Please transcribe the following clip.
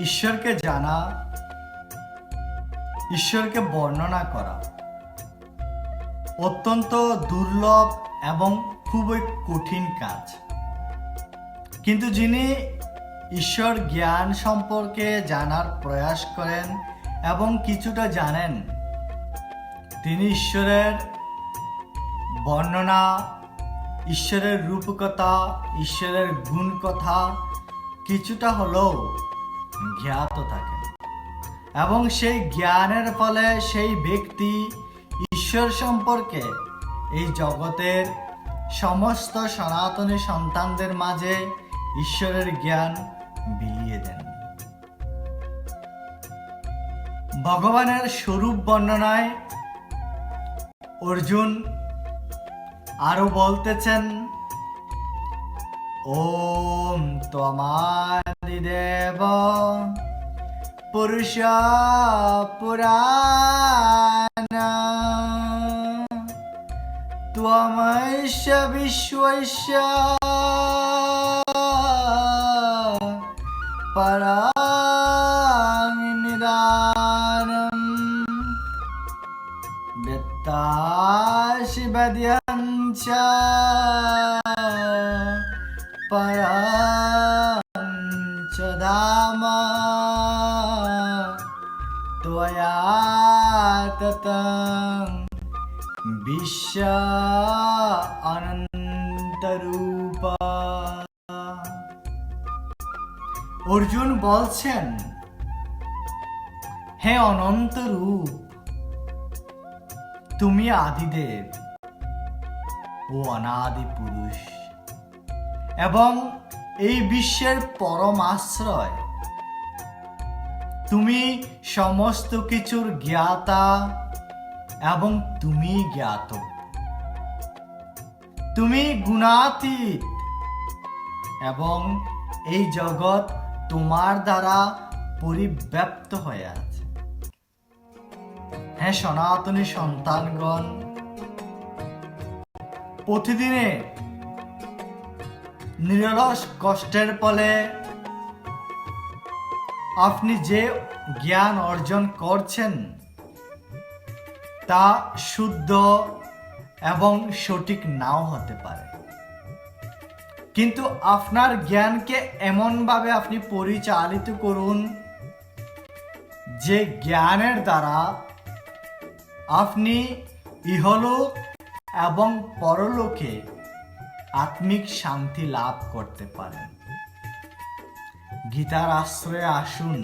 ঈশ্বরকে জানা, ঈশ্বরকে বর্ণনা করা। অত্যন্ত দুর্লভ এবং খুবই কঠিন কাজ। কিন্তু যিনি ঈশ্বর জ্ঞান সম্পর্কে জানার প্রয়াস করেন এবং কিছুটা জানেন, তিনি ঈশ্বরের বর্ণনা, ঈশ্বরের রূপকথা, ঈশ্বরের গুণ কথা কিছুটা হলেও জ্ঞাত থাকেন। এবং সেই জ্ঞানের ফলে সেই ব্যক্তি ঈশ্বর সম্পর্কে এই জগতের সমস্ত সনাতনী সন্তানদের মাঝে ঈশ্বরের জ্ঞান বিলিয়ে দেন। ভগবানের স্বরূপ বর্ণনায় অর্জুন আরও বলতেছেন, ওম ত্বমাদিদেব পুরুষ পুরাণ। ত্বমৈশ বিশ্বস্য পরাং নিদানম। त्वया ततं বিশ্ব অনন্তরূপ অর্জুন বলছেন হে অনন্ত রূপ তুমি আদিদেব ও অনাদি পুরুষ এবং এই বিশ্বের পরম আশ্রয় তুমি সমস্ত কিছুর জ্ঞাতা এবং তুমি জ্ঞাত। তুমি গুণাতীত এবং এই জগৎ তোমার দ্বারা পরিব্যাপ্ত হয়ে আছে। হ্যাঁ সনাতনী সন্তানগণ, প্রতিদিনে নিরলস কষ্টের ফলে আপনি যে জ্ঞান অর্জন করছেন, তা শুদ্ধ এবং সঠিক নাও হতে পারে। কিন্তু আপনার জ্ঞানকে এমনভাবে আপনি পরিচালিত করুন, যে জ্ঞানের দ্বারা আপনি ইহলোক এবং পরলোকে আত্মিক শান্তি লাভ করতে পারেন। গীতার আশ্রয়ে আসুন।